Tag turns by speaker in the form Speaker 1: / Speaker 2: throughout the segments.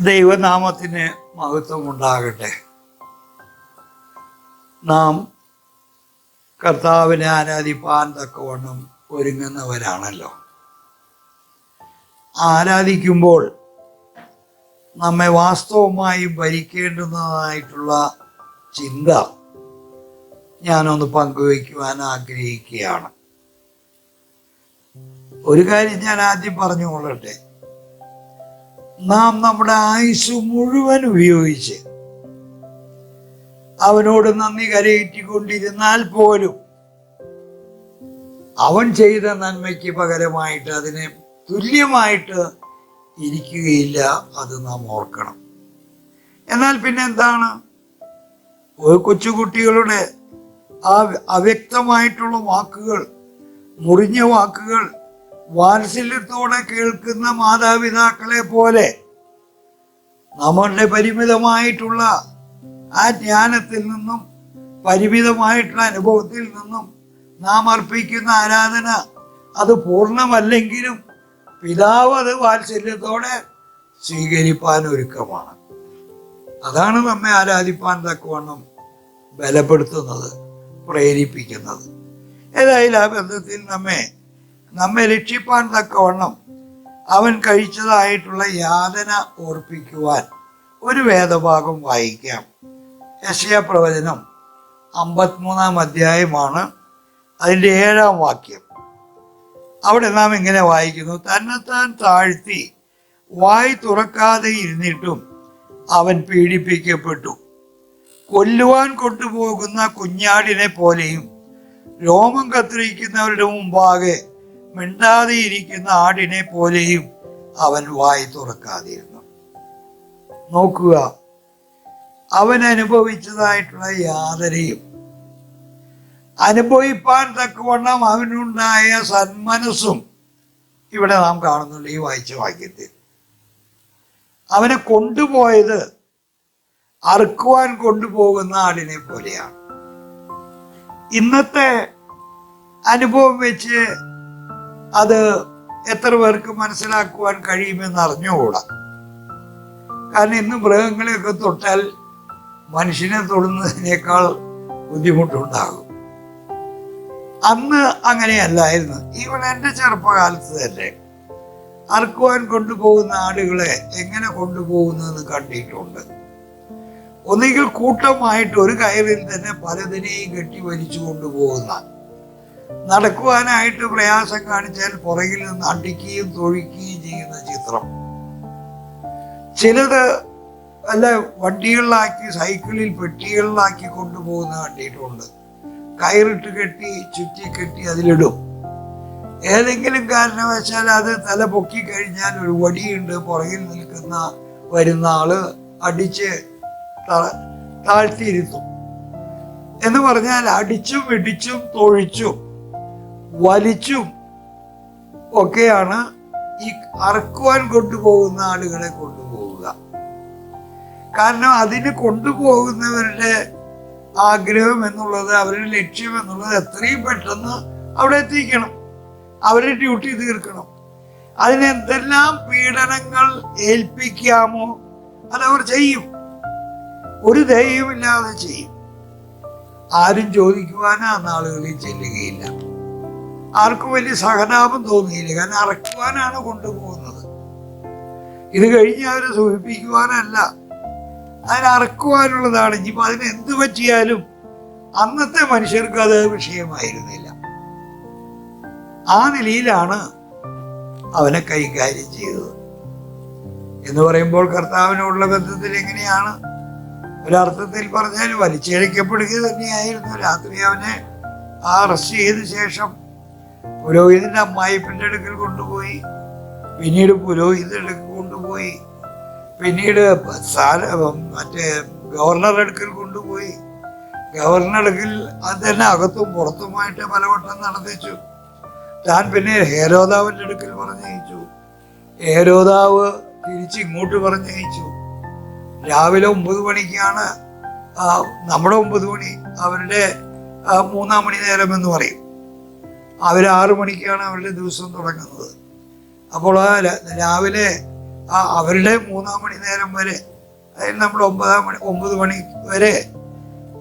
Speaker 1: ദൈവനാമത്തിന് മഹത്വം ഉണ്ടാകട്ടെ. നാം കർത്താവിനെ ആരാധിപ്പാൻ തക്കവണ്ണം ഒരുങ്ങുന്നവരാണല്ലോ. ആരാധിക്കുമ്പോൾ നമ്മെ വാസ്തവമായി ഭരിക്കേണ്ടുന്നതായിട്ടുള്ള ചിന്ത ഞാനൊന്ന് പങ്കുവയ്ക്കുവാൻ ആഗ്രഹിക്കുകയാണ്. ഒരു കാര്യം ഞാൻ ആദ്യം പറഞ്ഞുകൊള്ളട്ടെ. നാം നമ്മുടെ ആയുസ് മുഴുവൻ ഉപയോഗിച്ച് അവനോട് നന്ദി കരയേറ്റിക്കൊണ്ടിരുന്നാൽ പോലും അവൻ ചെയ്ത നന്മയ്ക്ക് പകരമായിട്ട് അതിനെ തുല്യമായിട്ട് ഇരിക്കുകയില്ല അത് നാം ഓർക്കണം. എന്നാൽ പിന്നെ എന്താണ് കൊച്ചുകുട്ടികളുടെ ആ അവ്യക്തമായിട്ടുള്ള വാക്കുകൾ മുറിഞ്ഞ വാക്കുകൾ വാത്സല്യത്തോടെ കേൾക്കുന്ന മാതാപിതാക്കളെ പോലെ നമ്മളുടെ പരിമിതമായിട്ടുള്ള ആ ജ്ഞാനത്തിൽ നിന്നും പരിമിതമായിട്ടുള്ള അനുഭവത്തിൽ നിന്നും നാം അർപ്പിക്കുന്ന ആരാധന അത് പൂർണമല്ലെങ്കിലും പിതാവ് അത് വാത്സല്യത്തോടെ സ്വീകരിപ്പാൻ ഒരുക്കമാണ്. അതാണ് നമ്മെ ആരാധിപ്പാൻ തക്കവണ്ണം ബലപ്പെടുത്തുന്നത് പ്രേരിപ്പിക്കുന്നത്. ഏതായാലും ആ ബന്ധത്തിൽ നമ്മെ നമ്മെ രക്ഷിപ്പാൻ തക്കവണ്ണം അവൻ കഴിച്ചതായിട്ടുള്ള യാതന ഓർപ്പിക്കുവാൻ ഒരു വേദഭാഗം വായിക്കാം. യശയ പ്രവചനം അമ്പത്തിമൂന്നാം അധ്യായമാണ് അതിന്റെ ഏഴാം വാക്യം. അവിടെ നാം ഇങ്ങനെ വായിക്കുന്നു തന്നെത്താൻ താഴ്ത്തി വായി തുറക്കാതെ ഇരുന്നിട്ടും അവൻ പീഡിപ്പിക്കപ്പെട്ടു. കൊല്ലുവാൻ കൊണ്ടുപോകുന്ന കുഞ്ഞാടിനെ പോലെയും രോമം കത്തിരിക്കുന്നവരുടെ മുമ്പാകെ മിണ്ടാതെ ഇരിക്കുന്ന ആടിനെ പോലെയും അവൻ വായി തുറക്കാതിരുന്നു. നോക്കുക അവൻ അനുഭവിച്ചതായിട്ടുള്ള യാതനയും അനുഭവിപ്പാൻ തക്കവണ്ണം അവനുണ്ടായ സന്മനസ്സും ഇവിടെ നാം കാണുന്നുണ്ട് ഈ വായിച്ച വാക്യത്തിൽ. അവനെ കൊണ്ടുപോയത് അറുക്കുവാൻ കൊണ്ടുപോകുന്ന ആടിനെ പോലെയാണ് ഇന്നത്തെ അനുഭവം വെച്ച് അത് എത്ര പേർക്ക് മനസ്സിലാക്കുവാൻ കഴിയുമെന്ന് അറിഞ്ഞുകൂടാ. കാരണം ഇന്ന് മൃഗങ്ങളെയൊക്കെ തൊട്ടാൽ മനുഷ്യനെ തൊടുന്നതിനേക്കാൾ ബുദ്ധിമുട്ടുണ്ടാകും. അന്ന് അങ്ങനെയല്ലായിരുന്നു. ഈവൻ എന്റെ ചെറുപ്പകാലത്ത് തന്നെ അറുക്കുവാൻ കൊണ്ടുപോകുന്ന ആടുകളെ എങ്ങനെ കൊണ്ടുപോകുന്നതെന്ന് കണ്ടിട്ടുണ്ട്. ഒന്നുകിൽ കൂട്ടമായിട്ട് ഒരു കയറിൽ തന്നെ പലതിനെയും കെട്ടി വലിച്ചു കൊണ്ടുപോകുന്ന നടക്കുവാനായിട്ട് പ്രയാസം കാണിച്ചാൽ പുറകിൽ നിന്ന് അടിക്കുകയും തൊഴിക്കുകയും ചെയ്യുന്ന ചിത്രം. ചിലത് അല്ല വണ്ടികളിലാക്കി സൈക്കിളിൽ പെട്ടികളിലാക്കി കൊണ്ടുപോകുന്ന കണ്ടിട്ടുണ്ട്. കയറിട്ട് കെട്ടി ചുറ്റി കെട്ടി അതിലിടും. ഏതെങ്കിലും കാരണവശാൽ അത് തല പൊക്കി കഴിഞ്ഞാൽ ഒരു വടിയുണ്ട് പുറകിൽ നിൽക്കുന്ന വരുന്ന ആൾ അടിച്ച് താഴ്ത്തിയിരുത്തും. എന്ന് പറഞ്ഞാൽ അടിച്ചും ഇടിച്ചും തൊഴിച്ചും വലിച്ചും ഒക്കെയാണ് ഈ അറക്കുവാൻ കൊണ്ടുപോകുന്ന ആളുകളെ കൊണ്ടുപോവുക. കാരണം അതിന് കൊണ്ടുപോകുന്നവരുടെ ആഗ്രഹം എന്നുള്ളത് അവരുടെ ലക്ഷ്യം എന്നുള്ളത് എത്രയും പെട്ടെന്ന് അവിടെ എത്തിക്കണം. അവരെ ഡ്യൂട്ടി തീർക്കണം. അതിനെന്തെല്ലാം പീഡനങ്ങൾ ഏൽപ്പിക്കാമോ അതവർ ചെയ്യും. ഒരു ദയവുമില്ലാതെ ചെയ്യും. ആരും ചോദിക്കുവാനാ നാളുകളിൽ ചെല്ലുകയില്ല. ആർക്കും വലിയ സഹതാപം തോന്നിയില്ല. കാരണം അറക്കുവാനാണ് കൊണ്ടുപോകുന്നത്. ഇത് കഴിഞ്ഞ് അവരെ സൂചിപ്പിക്കുവാനല്ല അതിന് അറക്കുവാനുള്ളതാണ്. ഇനിയിപ്പോൾ അതിന് എന്ത് പറ്റിയാലും അന്നത്തെ മനുഷ്യർക്ക് അത് വിഷയമായിരുന്നില്ല. ആ നിലയിലാണ് അവനെ കൈകാര്യം ചെയ്തത്. എന്ന് പറയുമ്പോൾ കർത്താവിനോടുള്ള ബന്ധത്തിൽ എങ്ങനെയാണ്? ഒരർത്ഥത്തിൽ പറഞ്ഞാൽ വലിച്ചിഴക്കപ്പെടുക തന്നെയായിരുന്നു. രാത്രി അവനെ ആ അറസ്റ്റ് ചെയ്ത ശേഷം പുരോഹിതന്റെ അമ്മായിപ്പിന്റെ അടുക്കൽ കൊണ്ടുപോയി. പിന്നീട് അടുക്കൽ കൊണ്ടുപോയി. പിന്നീട് മറ്റേ ഗവർണറുടെ അടുക്കൽ കൊണ്ടുപോയി. ഗവർണറുടെ അടുക്കൽ തന്നെ അകത്തും പുറത്തുമായിട്ട് പലവട്ടം നടത്തിച്ചു താൻ പിന്നെ ഹേരോദാവിന്റെ അടുക്കൽ പറഞ്ഞയച്ചു. ഹേരോദാവ് തിരിച്ച് ഇങ്ങോട്ട് പറഞ്ഞയച്ചു. രാവിലെ ഒമ്പത് മണിക്കാണ് നമ്മുടെ ഒമ്പത് മണി അവരുടെ മൂന്നാം മണി നേരം എന്ന് പറയും. അവർ ആറു മണിക്കാണ് അവരുടെ ദിവസം തുടങ്ങുന്നത്. അപ്പോൾ ആ രാവിലെ ആ അവരുടെ മൂന്നാം മണി നേരം വരെ അതായത് നമ്മൾ ഒമ്പതാം മണി ഒമ്പത് മണി വരെ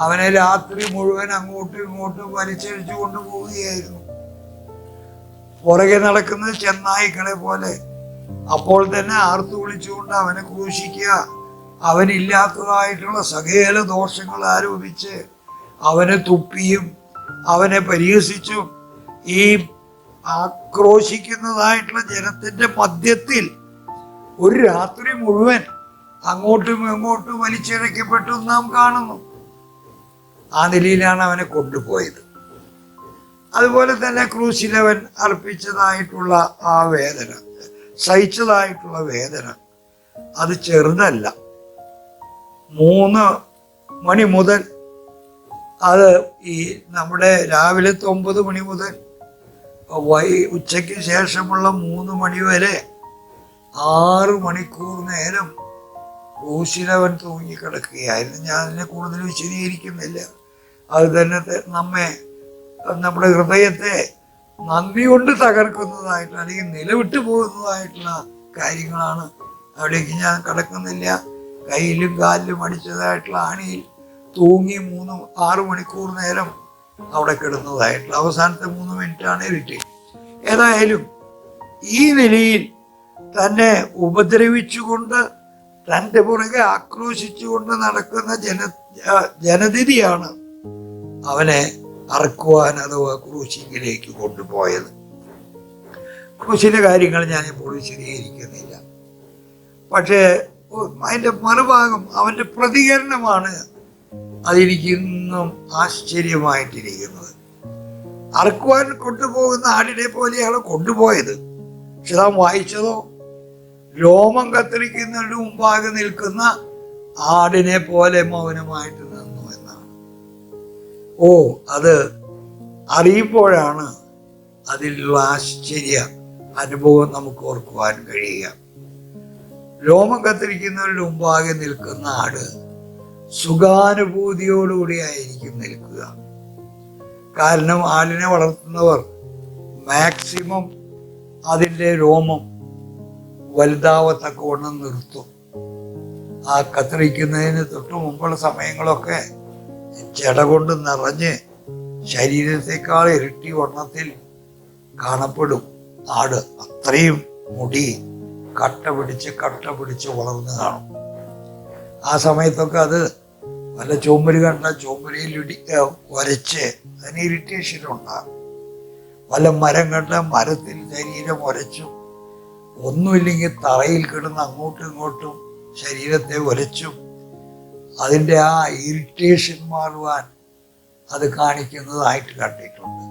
Speaker 1: അവനെ രാത്രി മുഴുവൻ അങ്ങോട്ടും ഇങ്ങോട്ടും വലിച്ചഴിച്ചു കൊണ്ടുപോവുകയായിരുന്നു. പുറകെ നടക്കുന്ന ചെന്നായിക്കളെ പോലെ അപ്പോൾ തന്നെ ആർത്തു വിളിച്ചുകൊണ്ട് അവനെ ക്രൂശിക്കുക അവനില്ലാത്തതായിട്ടുള്ള സകല ദോഷങ്ങൾ ആരോപിച്ച് അവനെ തുപ്പിയും അവനെ പരിഹസിച്ചും ഈ ആക്രോശിക്കുന്നതായിട്ടുള്ള ജനത്തിന്റെ മധ്യത്തിൽ ഒരു രാത്രി മുഴുവൻ അങ്ങോട്ടും ഇങ്ങോട്ടും വലിച്ചിഴക്കപ്പെട്ടു നാം കാണുന്നു. ആ നിലയിലാണ് അവനെ കൊണ്ടുപോയത്. അതുപോലെ തന്നെ ക്രൂശിലവൻ അർപ്പിച്ചതായിട്ടുള്ള ആ വേദന സഹിച്ചതായിട്ടുള്ള വേദന അത് ചെറുതല്ല. മൂന്ന് മണി മുതൽ അത് ഈ നമ്മുടെ രാവിലത്തെ ഒമ്പത് മണി മുതൽ വൈ ഉച്ചയ്ക്ക് ശേഷമുള്ള മൂന്ന് മണി വരെ ആറ് മണിക്കൂർ നേരം ഊശിലവൻ തൂങ്ങിക്കിടക്കുകയായിരുന്നു. ഞാൻ അതിനെ കൂടുതൽ വിശദീകരിക്കുന്നില്ല. അത് തന്നെ നമ്മെ നമ്മുടെ ഹൃദയത്തെ നന്ദി കൊണ്ട് തകർക്കുന്നതായിട്ടുള്ള അല്ലെങ്കിൽ നിലവിട്ട് പോകുന്നതായിട്ടുള്ള കാര്യങ്ങളാണ് അവിടേക്ക് ഞാൻ കടക്കുന്നില്ല. കയ്യിലും കാലിലും അടിച്ചതായിട്ടുള്ള ആണിയിൽ തൂങ്ങി മൂന്ന് ആറ് മണിക്കൂർ നേരം അവിടെ കിടന്നതായിട്ടുള്ള അവസാനത്തെ മൂന്ന് മിനിറ്റാണ് ഇരുട്ടി ഏതായാലും ഈ നിലയിൽ തന്നെ ഉപദ്രവിച്ചുകൊണ്ട് തന്റെ പുറകെ ആക്രോശിച്ചുകൊണ്ട് നടക്കുന്ന ജന ജനതിഥിയാണ് അവനെ അറക്കുവാൻ അഥവാ ക്രൂശിങ്ങിലേക്ക് കൊണ്ടുപോയത്. ക്രൂശിന്റെ കാര്യങ്ങൾ ഞാനിപ്പോൾ വിശദീകരിക്കുന്നില്ല. പക്ഷേ അതിന്റെ മറുഭാഗം അവന്റെ പ്രതികരണമാണ് അതെനിക്ക് ഇന്നും ആശ്ചര്യമായിട്ടിരിക്കുന്നത്. അറക്കുവാൻ കൊണ്ടുപോകുന്ന ആടിനെ പോലെയാണ് കൊണ്ടുപോയത്. പക്ഷെ നാം വായിച്ചതോ? രോമം കത്തിരിക്കുന്നതിന് മുമ്പാകെ നിൽക്കുന്ന ആടിനെ പോലെ മൗനമായിട്ട് നിന്നു എന്നാണ്. ഓ അത് അറിയുമ്പോഴാണ് അതിലുള്ള ആശ്ചര്യ അനുഭവം നമുക്ക് ഓർക്കുവാൻ കഴിയുക. രോമം കത്തിരിക്കുന്നതിന് മുമ്പാകെ നിൽക്കുന്ന ആട് സുഖാനുഭൂതിയോടുകൂടി ആയിരിക്കും നിൽക്കുക. കാരണം ആടിനെ വളർത്തുന്നവർ മാക്സിമം അതിന്റെ രോമം വലുതാവത്തക്കവണ്ണം നിർത്തും. ആ കത്തിരിക്കുന്നതിന് തൊട്ട് മുമ്പുള്ള സമയങ്ങളൊക്കെ ജട കൊണ്ട് നിറഞ്ഞ് ശരീരത്തെക്കാൾ ഇരട്ടി വണ്ണത്തിൽ കാണപ്പെടും ആട്. അത്രയും മുടി കട്ട പിടിച്ച് കട്ട പിടിച്ച് വളർന്നു കാണും. ആ സമയത്തൊക്കെ അത് വല്ല ചുമര് കണ്ട ചോമ്പരിയിൽ ഇടി വരച്ച് അതിന് ഇറിറ്റേഷൻ ഉണ്ടാകും. വല്ല മരം കണ്ട മരത്തിൽ ശരീരം ഉരച്ചും ഒന്നുമില്ലെങ്കിൽ തറയിൽ കിടന്ന് അങ്ങോട്ടും ഇങ്ങോട്ടും ശരീരത്തെ ഉരച്ചും അതിന്റെ ആ ഇറിറ്റേഷൻ മാറുവാൻ അത് കാണിക്കുന്നതായിട്ട് കണ്ടിട്ടുണ്ട്.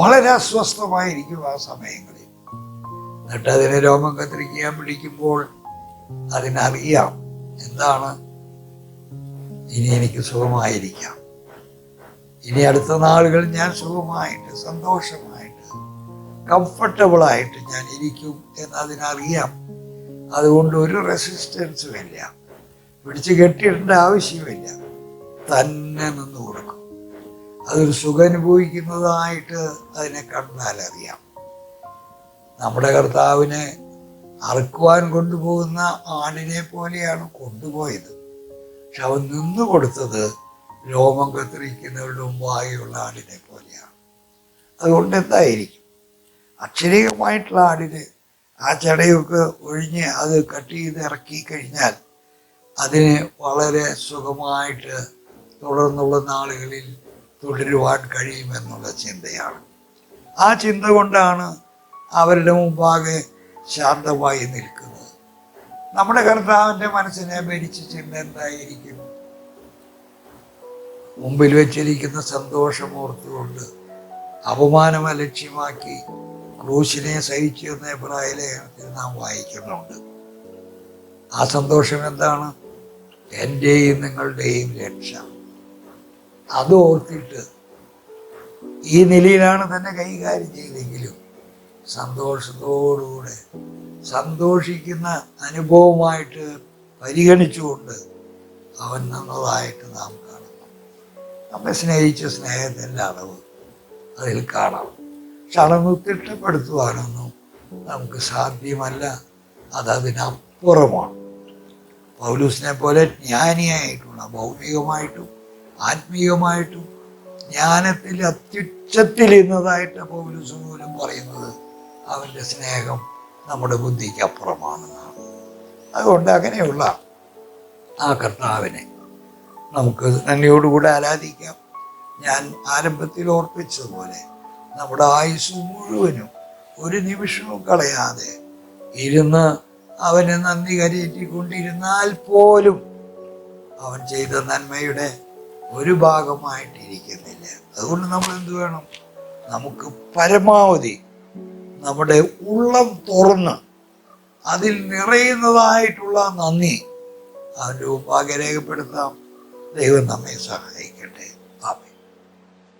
Speaker 1: വളരെ അസ്വസ്ഥമായിരിക്കും ആ സമയങ്ങളിൽ. എന്നിട്ട് അതിനെ രോമം കത്തിരിക്കാൻ പിടിക്കുമ്പോൾ അതിനറിയാം എന്താണ്? ഇനി എനിക്ക് സുഖമായിരിക്കാം. ഇനി അടുത്ത നാളുകൾ ഞാൻ സുഖമായിട്ട് സന്തോഷമായിട്ട് കംഫർട്ടബിളായിട്ട് ഞാൻ ഇരിക്കും എന്ന് അതിനറിയാം അതുകൊണ്ട് ഒരു റെസിസ്റ്റൻസും ഇല്ല. പിടിച്ച് കെട്ടിയിടേണ്ട ആവശ്യമില്ല തന്നെ നിന്ന് കൊടുക്കും. അതൊരു സുഖം അനുഭവിക്കുന്നതായിട്ട് അതിനെ കണ്ടാലറിയാം. നമ്മുടെ കർത്താവിനെ അറുക്കുവാൻ കൊണ്ടുപോകുന്ന ആടിനെ പോലെയാണ് കൊണ്ടുപോയത്. പക്ഷെ അവൻ നിന്നു കൊടുത്തത് രോമം കത്തിരിക്കുന്നവരുടെ മുമ്പായുള്ള ആടിനെ പോലെയാണ്. അതുകൊണ്ട് എന്തായിരിക്കും? അക്ഷരീകമായിട്ടുള്ള ആടിന് ആ ചടയൊക്കെ ഒഴിഞ്ഞ് അത് കട്ട് ചെയ്ത് ഇറക്കി കഴിഞ്ഞാൽ അതിന് വളരെ സുഖമായിട്ട് തുടർന്നുള്ള നാളുകളിൽ തുടരുവാൻ കഴിയുമെന്നുള്ള ചിന്തയാണ്. ആ ചിന്ത കൊണ്ടാണ് അവരുടെ മുമ്പാകെ ശാന്തമായി നിൽക്കുന്നത് നമ്മുടെ കർത്താവിന്റെ മനസ്സിനെ ഭരിച്ച ചിന്ത എന്തായിരിക്കും? മുമ്പിൽ വെച്ചിരിക്കുന്ന സന്തോഷം ഓർത്തുകൊണ്ട് അപമാനം അലക്ഷ്യമാക്കി ക്രൂശിനെ സഹിച്ചു എന്ന എബ്രാഹിലേഖനത്തിൽ നാം വായിക്കുന്നുണ്ട്. ആ സന്തോഷം എന്താണ്? എന്റെയും നിങ്ങളുടെയും രക്ഷ. അത് ഓർത്തിട്ട് ഈ നിലയിലാണ് തന്നെ കൈകാര്യം ചെയ്തെങ്കിലും സന്തോഷത്തോടുകൂടെ സന്തോഷിക്കുന്ന അനുഭവമായിട്ട് പരിഗണിച്ചുകൊണ്ട് അവൻ നന്നതായിട്ട് നാം കാണുന്നു. നമ്മെ സ്നേഹിച്ച സ്നേഹത്തിന്റെ അളവ് അതിൽ കാണാം. പക്ഷെ അളവ് തിട്ടപ്പെടുത്തുവാനൊന്നും നമുക്ക് സാധ്യമല്ല. അതതിനപ്പുറമാണ്. പൗലൂസിനെ പോലെ ജ്ഞാനിയായിട്ടുള്ള ഭൗമികമായിട്ടും ആത്മീയമായിട്ടും ജ്ഞാനത്തിൽ അത്യുച്ചത്തിൽ ഇന്നതായിട്ട് പൗലൂസ് പോലും പറയുന്നത് അവന്റെ സ്നേഹം നമ്മുടെ ബുദ്ധിക്ക് അപ്പുറമാണെന്നാണ്. അതുകൊണ്ട് അങ്ങനെയുള്ള ആ കർത്താവിനെ നമുക്ക് നന്ദിയോടുകൂടെ ആരാധിക്കാം. ഞാൻ ആരംഭത്തിൽ ഓർപ്പിച്ചതുപോലെ നമ്മുടെ ആയുസ് മുഴുവനും ഒരു നിമിഷവും കളയാതെ ഇരുന്ന് അവന് നന്ദി കരയേറ്റിക്കൊണ്ടിരുന്നാൽ പോലും അവൻ ചെയ്ത നന്മയുടെ ഒരു ഭാഗമായിട്ടിരിക്കുന്നില്ല. അതുകൊണ്ട് നമ്മൾ എന്ത് വേണം? നമുക്ക് പരമാവധി നമ്മുടെ ഉള്ളം തുറന്ന് അതിൽ നിറയുന്നതായിട്ടുള്ള നന്ദി. അതിന്റെ മുമ്പാകെ രേഖപ്പെടുത്താം. ദൈവം നമ്മെ സഹായിക്കട്ടെ.